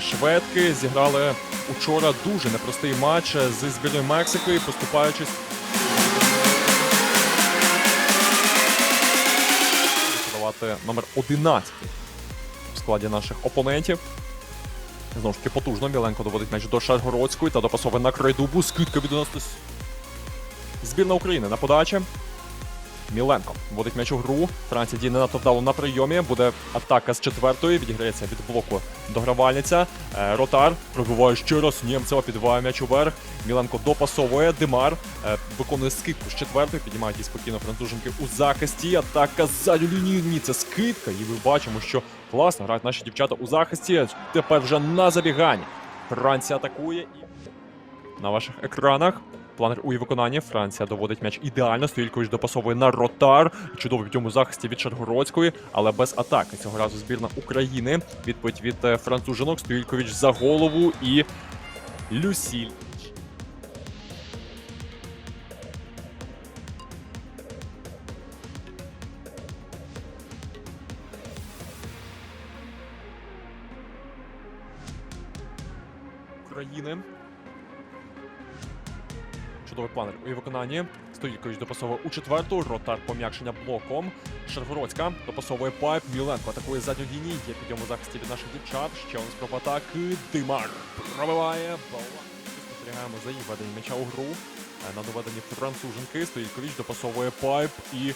шведки зіграли учора дуже непростий матч зі збірною Мексики, поступаючись. Подавати номер 11 в складі наших опонентів. Знову ж таки потужно. Міленко доводить м'яч до Шаргородської та допасовує на крайдубу. Скидка від 90. Збірна України на подачі. Міленко вводить м'яч у гру. Франція діє не надто вдало на прийомі. Буде атака з четвертої. Відіграється від блоку догравальниця. Е, Ротар пробиває ще раз. Нємцева підбиває м'яч уверх. Міленко допасовує. Димар е, виконує скидку з четвертої. Піднімають її спокійно француженки у захисті. Атака з задню лінію. Ні, це скидка. І ми бачимо, що класно грають наші дівчата у захисті. Тепер вже на забіганні. Франція атакує і на ваших екранах. Планер у її виконанні. Франція доводить м'яч ідеально. Стоїлькович допасовує на ротар. Чудовий в цьому захисті від Шаргородської, але без атаки. Цього разу збірна України. Відповідь від е, францужинок. Стоїлькович за голову і Люсіль. України. Чудовий планер у виконанні. Стоїлькович допасовує у четверту. Ротар пом'якшення блоком. Шаргородська допасовує пайп. Міленко атакує задню лінію. Є підйом у захисті від наших дівчат. Ще один спроба атаки. Димар пробиває. Спостерігаємо за її ведення м'яча у гру. Е, На доведенні француженки. Стоїлькович допасовує пайп і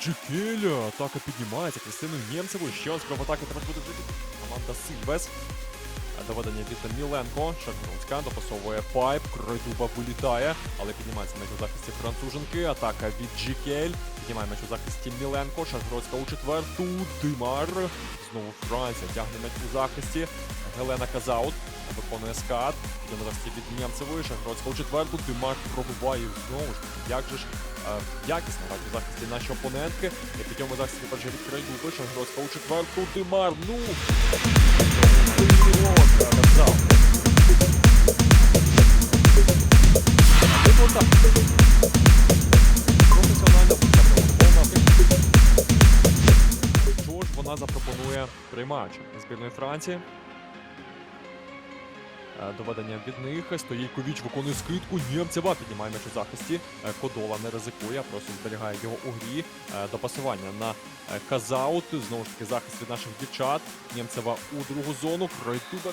Джекеля. Атака піднімається. Кристину Нємцеву. Ще один спроба атаки. Тепер буде команда Сильвес. Доведення від Міленко, Шаргородська допасовує пайп, Кройдуба вилітає, але піднімається м'яч у захисті француженки. Атака від Джікель. Піднімає м'яч у захисті Міленко. Шаргородська у четверту. Димар. Знову Франція тягне м'яч у захисті. Гелена Казаут виконує скат. Підемо захисті від Нємцевої. Шаргородська у четверту. Димар пробиває знову ж. Як же ж е, якісно грають у захисті наші опонентки. І підйому захисті перший від Кройдуби. Шаргородська у четверту. Димар. Ну! Вона запропонує приймаючи збірної Франції? Е, Доведення від них. Стоїковіч виконує скидку. Нємцева піднімає м'яч у захисті. Е, Кодола не ризикує, просто зберігає його у грі. Е, До пасування на Казаут. Знову ж таки, захист від наших дівчат. Нємцева у другу зону. Кройдуба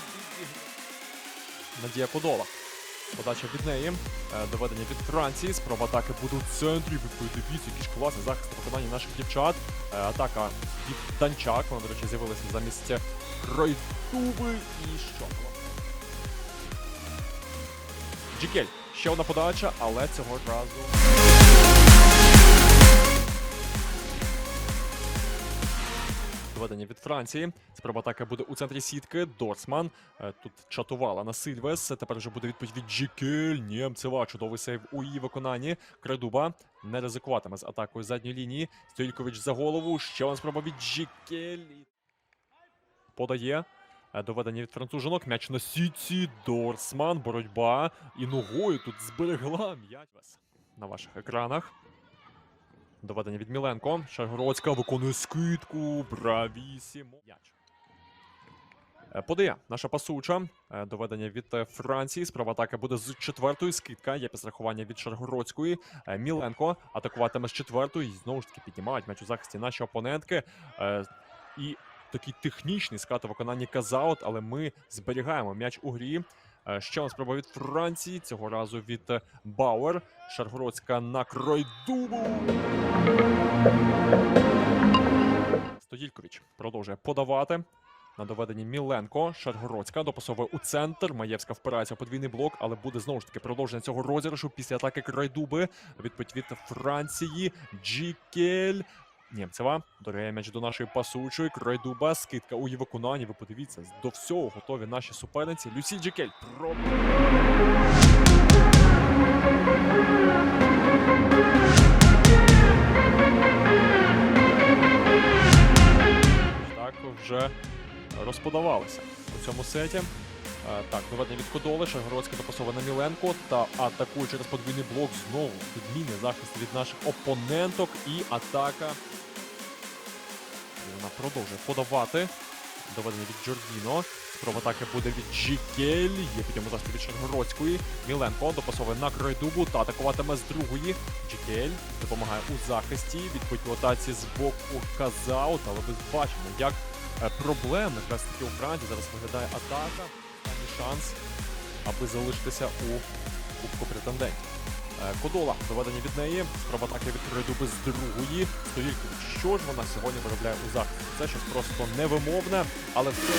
Надія Кодола. Подача від неї. Е, Доведення від Франції. Спроба атаки буде в центрі. Відповідь, який ж класний захист виконання наших дівчат. Е, Атака від Данчак. Вона, до речі, з'явилася замість Крайтуби. І що? Джікель. Ще одна подача, але цього разу. Доведення від Франції. Спроба атаки буде у центрі сітки. Дорсман. Е, Тут чатувала на Сильвес. Тепер вже буде відповідь від Джікель. Нємцева. Чудовий сейв у її виконанні. Кредуба не ризикуватиме з атакою задньої лінії. Стоїлькович за голову. Ще одна спроба від Джікель. Подає. Е, Доведення від францужинок. М'яч на сітці. Дорсман. Боротьба. І ногою тут зберегла м'яч. На ваших екранах. Доведення від Міленко. Шаргородська виконує скидку. Бравісімо. Е, Подає наша пасуча. Е, Доведення від е, Франції. Справа атаки буде з четвертої. Скидка. Є підстрахування від Шаргородської. Міленко атакуватиме з четвертої. І знову ж таки піднімають м'яч у захисті наші опонентки. І такий технічний скат у виконанні казаут, але ми зберігаємо м'яч у грі. Е, Ще одна спроба від Франції. Цього разу від е, Бауер. Шаргородська на Кройдубу. Стодількович продовжує подавати. На доведенні Міленко, Шаргородська допасовує у центр. Маєвська впирається у подвійний блок, але буде знову ж таки продовження цього розіграшу після атаки Крайдуби. Відповідь від Франції. Джікель. Нємцева дорогає м'яч до нашої пасучої. Крайдуба. Скидка у її виконанні. Ви подивіться, до всього готові наші суперниці. Люсі Джікель. Про... Так вже розподавалися у цьому сеті. Е, Так, доведення від Кодоли, Шагородська допасована Міленко та атакує через подвійний блок знову відмінний захист від наших опоненток і атака. Вона продовжує подавати. доведення від Джордіно. Спроба атаки буде від Джікель. Є підйому засіб від Шаргородської. Міленко допасовує на край дубу та атакуватиме з другої. Джікель допомагає у захисті. У атаці з боку Казаут. Але ми бачимо, як е, проблемно якраз таки у Франції зараз виглядає атака. Останній шанс, аби залишитися у Кубку претендентів. Е, Кодола доведення від неї. Спроба атаки від Кройдуби з другої. Сторілкович, що ж вона сьогодні виробляє у захисті? Це щось просто невимовне, але все.